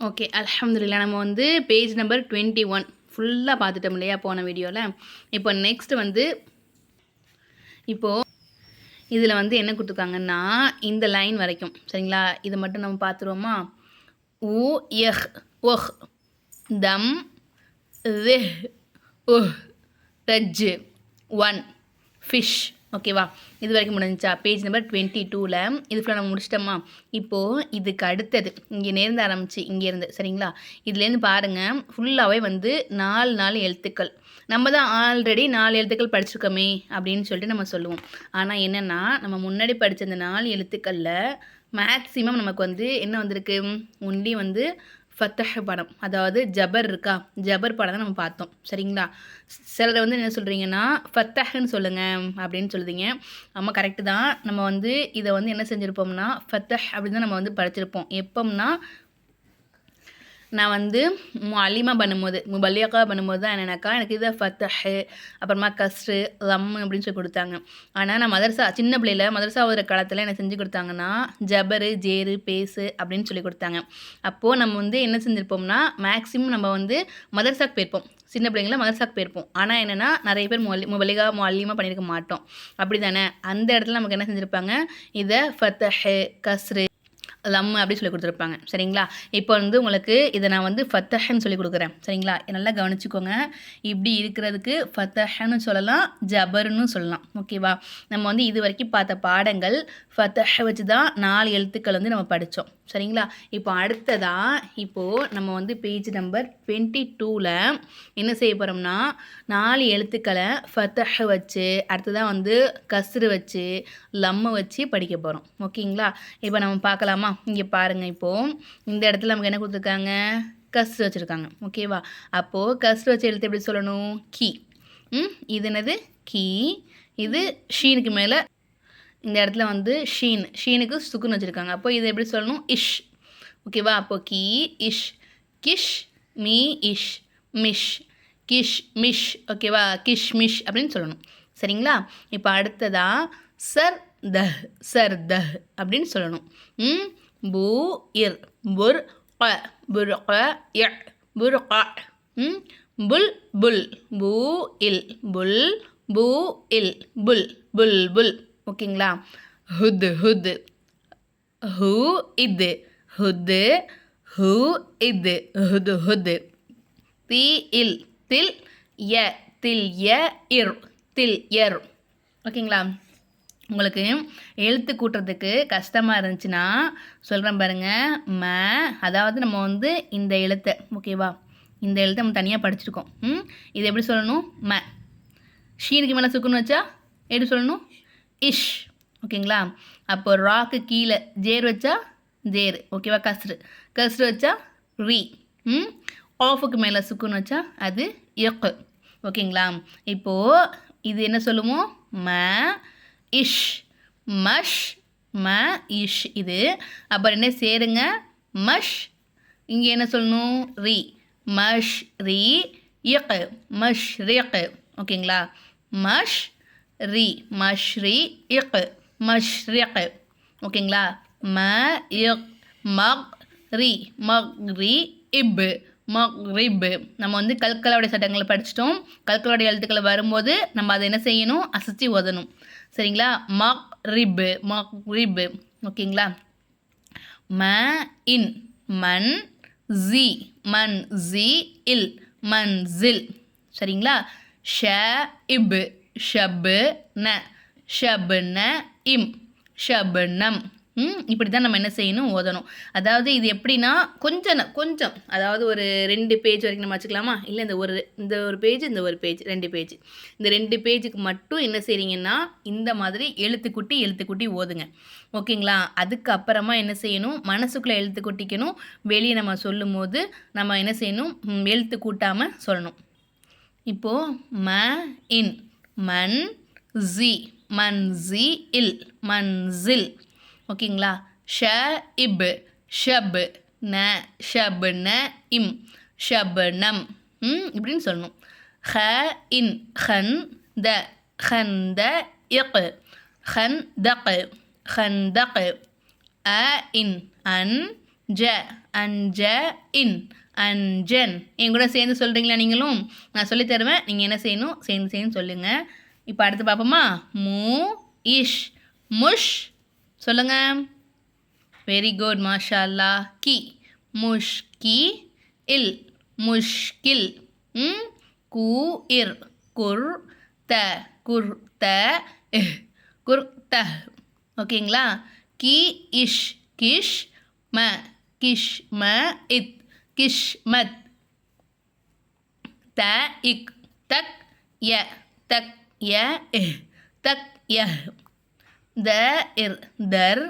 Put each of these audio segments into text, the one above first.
Okay அலமதுல்லா நம்ம வந்து பேஜ் நம்பர் டுவெண்ட்டி ஒன் ஃபுல்லாக பார்த்துட்டோம் இல்லையா போன வீடியோவில் இப்போ நெக்ஸ்ட் வந்து இப்போது இதில் வந்து என்ன கொடுத்துருக்காங்கன்னா இந்த லைன் வரைக்கும். சரிங்களா? இதை மட்டும் நம்ம பார்த்துருவோமா? உ எஹ் ஒஹ் தம் வெஹ் உஹ் ரஜ் ஒன் ஃபிஷ். ஓகேவா இது வரைக்கும் முடிஞ்சா பேஜ் நம்பர் டுவெண்ட்டி டூவில் இது ஃபுல்லாக நம்ம முடிச்சிட்டோமா? இப்போது இதுக்கு அடுத்தது. இங்கே நேர்ந்து ஆரம்பிச்சு இங்கேருந்து சரிங்களா? இதுலேருந்து பாருங்கள் ஃபுல்லாகவே வந்து நாலு நாலு எழுத்துக்கள். நம்ம தான் ஆல்ரெடி நாலு எழுத்துக்கள் படிச்சிருக்கோமே அப்படின்னு சொல்லிட்டு நம்ம சொல்லுவோம். ஆனால் என்னென்னா நம்ம முன்னாடி படித்த அந்த நாலு எழுத்துக்களில் மேக்ஸிமம் நமக்கு வந்து என்ன வந்திருக்கு? ஒன்லி வந்து ஃபத்தஹ் படம். அதாவது ஜபர் இருக்கா? ஜபர் படம் தான் நம்ம பார்த்தோம். சரிங்களா? சிலர் வந்து என்ன சொல்கிறீங்கன்னா ஃபத்தஹ்னு சொல்லுங்கள் அப்படின்னு சொல்லுதீங்க. ஆமாம் கரெக்டு தான். நம்ம வந்து இதை வந்து என்ன செஞ்சுருப்போம்னா ஃபத்தஹ் அப்படின்னு தான் நம்ம வந்து படிச்சிருப்போம். எப்போம்னா நான் வந்து அலிமா பண்ணும்போது முபல்லியாக்கா பண்ணும்போது தான் என்னென்னாக்கா எனக்கு இதை ஃபத்தஹு அப்புறமா கஸ்ரு லம் அப்படின்னு சொல்லி கொடுத்தாங்க. ஆனால் நான் மதரசா சின்ன பிள்ளையில் மதரசா ஒரு காலத்தில் என்ன செஞ்சு கொடுத்தாங்கன்னா ஜபரு ஜேரு பேசு அப்படின்னு சொல்லி கொடுத்தாங்க. அப்போது நம்ம வந்து என்ன செஞ்சுருப்போம்னா மேக்ஸிமம் நம்ம வந்து மதரசாக்கு போயிருப்போம். சின்ன பிள்ளைங்கள மதர்சாக்கு போயிருப்போம். ஆனால் என்னென்னா நிறைய பேர் மொழி முபலிகா மொழியமாக பண்ணியிருக்க மாட்டோம். அப்படி தானே அந்த இடத்துல நமக்கு என்ன செஞ்சுருப்பாங்க? இதை ஃபத்தஹு கஸ்ரு லம் அப்படி சொல்லி கொடுத்துருப்பாங்க. சரிங்களா? இப்போ வந்து உங்களுக்கு இதை நான் வந்து ஃபத்தஹன்னு சொல்லி கொடுக்குறேன். சரிங்களா? நல்லா கவனிச்சுக்கோங்க. இப்படி இருக்கிறதுக்கு ஃபத்தஹன்னு சொல்லலாம் ஜபர்னு சொல்லலாம். ஓகேவா? நம்ம வந்து இது வரைக்கும் பார்த்த பாடங்கள் ஃபத்தஹ வச்சு தான் நாலு எழுத்துக்கள் வந்து நம்ம படித்தோம். சரிங்களா? இப்போ அடுத்ததாக இப்போது நம்ம வந்து பேஜ் நம்பர் டுவெண்ட்டி டூவில் என்ன செய்ய போகிறோம்னா நாலு எழுத்துக்களை ஃபத்தஹ வச்சு அடுத்ததாக வந்து கஸ்ரு வச்சு லம்ம வச்சு படிக்க போகிறோம் ஓகேங்களா? இப்போ நம்ம பார்க்கலாமா? இங்கே பாருங்கள் இப்போது இந்த இடத்துல நமக்கு என்ன கொடுத்துருக்காங்க? கஸ்ரு வச்சுருக்காங்க. ஓகேவா? அப்போது கஸ்ரு வச்சு எழுத்து எப்படி சொல்லணும்? கீ. ம்? இது என்னது? கீ. இது ஷீனுக்கு மேலே இந்த இடத்துல வந்து ஷீன் ஷீனுக்கு சுக்குன்னு வச்சுருக்காங்க. அப்போ இதை எப்படி சொல்லணும்? இஷ். ஓகேவா அப்போ கீ இஷ். கிஷ் மீ இஷ். மிஷ். கிஷ் மிஷ். ஓகேவா கிஷ் மிஷ் அப்படின்னு சொல்லணும். சரிங்களா? இப்போ அடுத்ததாக சர் தஹ் சர் தஹ் அப்படின்னு சொல்லணும். ம்? பூ இர். புர் க. புர் க புர் ம்? புல் புல். பூ இல். புல் பூ இல். புல் புல் புல். ஓகேங்களா? ஹுத் ஹுத். ஹூ இது. ஹுது ஹூ இது. ஹுது ஹுது. தி இல். தில் ய. தில் ய இர். தில் எர் ஓகேங்களா? உங்களுக்கு எழுத்து கூட்டுறதுக்கு கஷ்டமாக இருந்துச்சுன்னா சொல்கிறேன் பாருங்கள் ம அதாவது நம்ம வந்து இந்த எழுத்தை ஓகேவா? இந்த எழுத்தை நம்ம தனியாக படிச்சிருக்கோம். ம் இது எப்படி சொல்லணும்? ம. ஷீனுக்கு மேலே சுக்குன்னு வச்சா எப்படி சொல்லணும்? இஷ் ஓகேங்களா அப்போ ராக்கு கீழே. ஜேர் வச்சா ஜேர். ஓகேவா கஸ்ரு. கஸ்ரு வச்சா ரீ. ம்? ஆஃபுக்கு மேலே சுக்குன்னு வச்சா அது எக்கு ஓகேங்களா இப்போது இது என்ன சொல்லுவோம் ம இஷ். மஷ் ம இஷ் இது. அப்புறம் என்ன? சேருங்க. மஷ். இங்கே என்ன சொல்லணும்? ரீ. மஷ் ரீ இயக்கு மஷ் ரீக் ஓகேங்களா மஷ் ரி மஷ்ரி இக் மஷ்ரிக். ஓகேங்களா? ம இக் மக் ரி மக் ரி இப் மக் ரிப் நம்ம வந்து கல்கலாவுடைய சட்டங்களை படிச்சிட்டோம். கல்கலாவுடைய எழுத்துக்களை வரும்போது நம்ம அதை என்ன செய்யணும்? அசைச்சி ஓதணும். சரிங்களா? மக் ரிப் மக் ரிப் ஓகேங்களா? ம இன் மன் ஜி மன் ஜி இல் மன் ஜில் சரிங்களா? ஷ இப். ஷபு ந ஷபுன இம் ஷபுனம் இப்படி தான் நம்ம என்ன செய்யணும்? ஓதணும். அதாவது இது எப்படின்னா கொஞ்சம் கொஞ்சம். அதாவது ஒரு ரெண்டு பேஜ் வரைக்கும் நம்ம வச்சுக்கலாமா? இல்லை இந்த ஒரு இந்த ஒரு பேஜ் இந்த ஒரு பேஜ் ரெண்டு பேஜ் இந்த ரெண்டு பேஜுக்கு மட்டும் என்ன செய்கிறீங்கன்னா இந்த மாதிரி எழுத்துக்குட்டி எழுத்துக்குட்டி ஓதுங்க. ஓகேங்களா? அதுக்கப்புறமா என்ன செய்யணும்? மனசுக்குள்ளே எழுத்து குட்டிக்கணும். வெளியே நம்ம சொல்லும் போது நம்ம என்ன செய்யணும்? எழுத்து கூட்டாமல் சொல்லணும். இப்போது ம இன். மன் ஜி மன் ஜி இல் மன்சில் ஓகேங்களா? ஷ இப் ஷப் ந ஷப் ந இம் ஷபனம். ம் இப்படின்னு சொல்லணும். ஹ இன் ஹன் த ஹன் த இக் ஹன் தக் ஹன் தக். அ இன் அன் ஜ அஞ்ச இன். அஞ்சன் என் கூட சேர்ந்து சொல்கிறீங்களா நீங்களும்? நான் சொல்லித் தருவேன். நீங்கள் என்ன செய்யணும்? சேர்ந்து சேர்ந்து சொல்லுங்கள் இப்போ அடுத்து பார்ப்போமா? மூ இஷ் முஷ். சொல்லுங்கள் வெரி குட் மாஷா அல்லா கி முஷ்கி இல் முஷ்கில். ம் கூ இர் குர் த குர் த குர் த. ஓகேங்களா? கி இஷ் கிஷ் ம கிஷ் ம இத். கிஷ்மத். த இக் தக் ய தக் ய தக் ய. த இர் தர்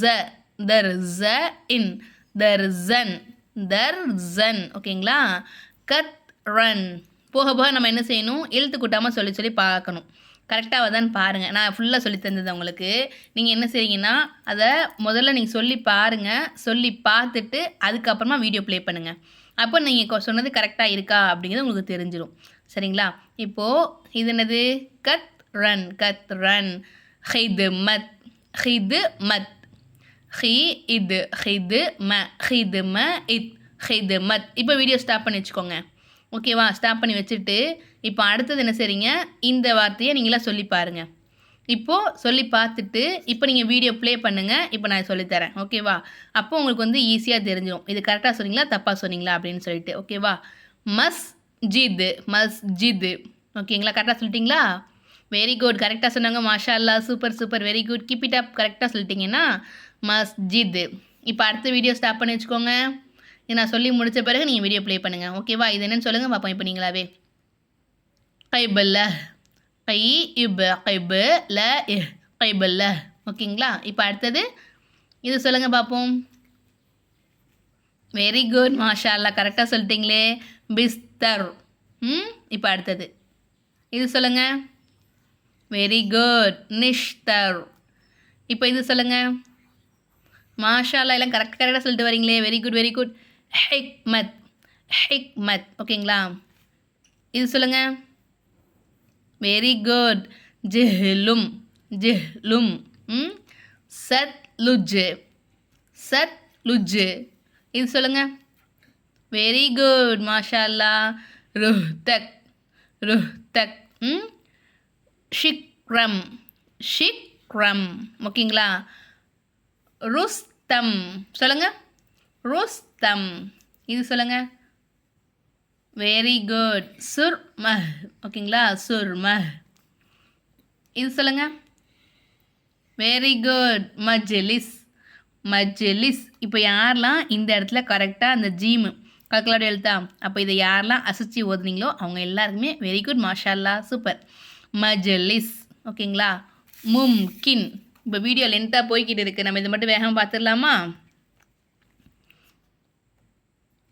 ஜ தர் ஜ இன் தர் ஜன் தர் ஜன் ஓகேங்களா? கத் ரன். போக போக நம்ம என்ன செய்யணும்? இழுத்து கூட்டாமல் சொல்லி சொல்லி பார்க்கணும். கரெக்டாக வதான்னு பாருங்கள் நான் ஃபுல்லாக சொல்லி தந்தது உங்களுக்கு. நீங்கள் என்ன செய்றீங்கன்னா அதை முதல்ல நீங்கள் சொல்லி பாருங்கள் சொல்லி பார்த்துட்டு அதுக்கப்புறமா வீடியோ ப்ளே பண்ணுங்கள் அப்போ நீங்கள் சொன்னது கரெக்டாக இருக்கா அப்படிங்கிறது உங்களுக்கு தெரிஞ்சிடும் சரிங்களா? இப்போது இது என்னது? கத் ரன் கத் ரன். ஹிது மத் ஹிது மத். ஹி இது ஹிது ம ஹிது ம இத் ஹிது மத். இப்போ வீடியோ ஸ்டாப் பண்ணி வச்சுக்கோங்க. ஓகேவா ஸ்டாப் பண்ணி வச்சுட்டு இப்போ அடுத்தது என்ன செய்றீங்க? இந்த வார்த்தையை நீங்களாக சொல்லி பாருங்கள் இப்போது சொல்லி பார்த்துட்டு இப்போ நீங்கள் வீடியோ ப்ளே பண்ணுங்கள் இப்போ நான் சொல்லித்தரேன் ஓகேவா அப்போ உங்களுக்கு வந்து ஈஸியாக தெரிஞ்சிடும் இது கரெக்டாக சொன்னீங்களா தப்பாக சொன்னீங்களா அப்படின்னு சொல்லிட்டு. ஓகேவா மஸ் ஜிது மஸ் ஜிது ஓகேங்களா கரெக்டாக சொல்லிட்டீங்களா? வெரி குட் கரெக்டாக சொன்னாங்க மாஷா அல்லா super super very good keep it up கரெக்டாக சொல்லிட்டீங்கன்னா மஸ்ஜித். இப்போ அடுத்த வீடியோ ஸ்டாப் பண்ணி வச்சுக்கோங்க. இது நான் சொல்லி முடித்த பிறகு நீங்கள் வீடியோ ப்ளே பண்ணுங்கள் ஓகேவா இது என்னென்னு சொல்லுங்கள் பார்ப்போம். இப்போ நீங்களாவே. கைபல்ல கை இப் கைபு ல கைபல்ல. ஓகேங்களா? இப்போ அடுத்தது இது சொல்லுங்கள் பார்ப்போம். வெரி குட் மாஷா அல்லா கரெக்டாக சொல்லிட்டீங்களே. பிஸ்தர். ம்? இப்போ அடுத்தது. இது சொல்லுங்கள் வெரி குட் நிஷ்தர். இப்போ இது சொல்லுங்கள் மாஷா அல்லா எல்லாம் கரெக்ட் கரெக்டாக சொல்லிட்டு வரீங்களே. வெரி குட் வெரி குட் ஹிக்மத் ஹிக்மத். ஓகேங்களா? இது சொல்லுங்கள் வெரி குட் ஜெஹ்லும் ஜெஹ்லும். ம்? சத் லுஜு சத் லுஜு இது சொல்லுங்கள் வெரி குட் மாஷால்லா ருஹ்தக் ருஹ்தக். ம்? ஷிக்ரம் ஷிக்ரம். ஓகேங்களா? ருஸ்தம். சொல்லுங்கள் ருஸ்தம். இது சொல்லுங்கள் வெரி குட் சுர் மஹ் ஓகேங்களா? சுர் மஹ் இது சொல்லுங்கள் வெரி குட் மஜ்லிஸ். மஜ்லிஸ். இப்போ யாரெல்லாம் இந்த இடத்துல கரெக்டாக அந்த ஜீமு கல்கலோட எழுத்தா அப்போ இதை யாரெல்லாம் அசிச்சு ஓதுனீங்களோ அவங்க எல்லாருக்குமே வெரி குட் மாஷால்லா சூப்பர் மஜ்லிஸ். ஓகேங்களா? மும்கின். இப்போ வீடியோ லென்த்தாக போய்கிட்டு இருக்குது நம்ம இதை மட்டும் வேகமாக பார்த்துடலாமா?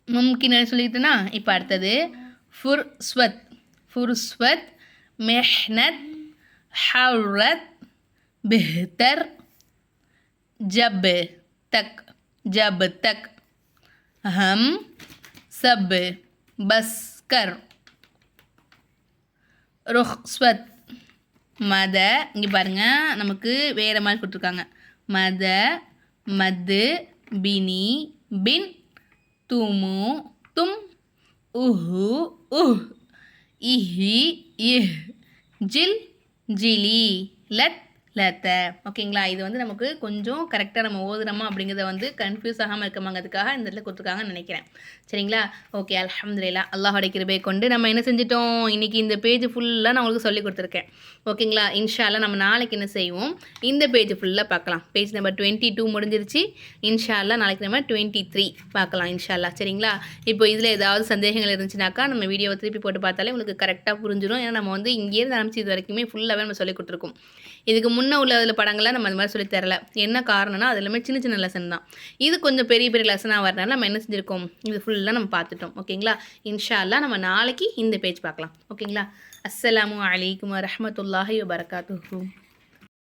மும்கின் சொல்லிட்டுனா இப்போ அடுத்தது ஃபுர்ஸ்வத் ஃபுர்ஸ்வத் மெஹ்னத் ஹவுரத் பெஹ்தர் जब तक जब तक हम सब बस कर ருஹ்ஸ்வத் மத இங்கே பாருங்கள் நமக்கு வேறு மாதிரி கொடுத்துருக்காங்க மத மது பினி பின் துமு தும் உஹு உஹ் இஹி இஹ் ஜில் ஜிலி லத் லத்த. ஓகேங்களா? இது வந்து நமக்கு கொஞ்சம் கரெக்டாக நம்ம ஓதுறோமா அப்படிங்கிறத வந்து கன்ஃபியூஸ் ஆகாமல் இருக்கமாங்கிறதுக்காக இந்த இடத்துல கொடுத்துருக்காங்கன்னு நினைக்கிறேன். சரிங்களா? ஓகே அல்ஹம்துலில்லா. அல்லாஹோட கிருபை கொண்டு நம்ம என்ன செஞ்சிட்டோம்? இன்றைக்கி இந்த பேஜ் ஃபுல்லாக நான் உங்களுக்கு சொல்லி கொடுத்துருக்கேன். ஓகேங்களா? இன்ஷால்லா நம்ம நாளைக்கு என்ன செய்வோம்? இந்த பேஜ் ஃபுல்லாக பார்க்கலாம். பேஜ் நம்பர் டுவெண்ட்டி டூ முடிஞ்சிருச்சு. இன்ஷால்லா நாளைக்கு நம்ம டுவெண்ட்டி த்ரீ பார்க்கலாம் இன்ஷால்லா சரிங்களா? இப்போ இதில் ஏதாவது சந்தேகங்கள் இருந்துச்சுனாக்கா நம்ம வீடியோவை திருப்பி போட்டு பார்த்தாலே உங்களுக்கு கரெக்டாக புரிஞ்சிடும் ஏன்னா நம்ம வந்து இங்கேருந்து ஆரம்பிச்சு இது வரைக்குமே ஃபுல்லாகவே நம்ம சொல்லி கொடுத்துருக்கோம். இதுக்கு முன்னே உள்ள அதில் படங்கள்லாம் நம்ம அந்த மாதிரி சொல்லி தரல. என்ன காரணம்னா அது எல்லாமே சின்ன சின்ன லெசன் தான். இது கொஞ்சம் பெரிய பெரிய லெசனாக வரனால நம்ம என்ன செஞ்சுருக்கோம்? இது ஃபுல்லாக நம்ம பார்த்துட்டோம். ஓகேங்களா? இன்ஷால்லா நம்ம நாளைக்கு இந்த பேஜ் பார்க்கலாம். ஓகேங்களா? அஸ்ஸலாமு அலைக்கும் வரமத்துல்லாஹி வபரகாத்துஹூ.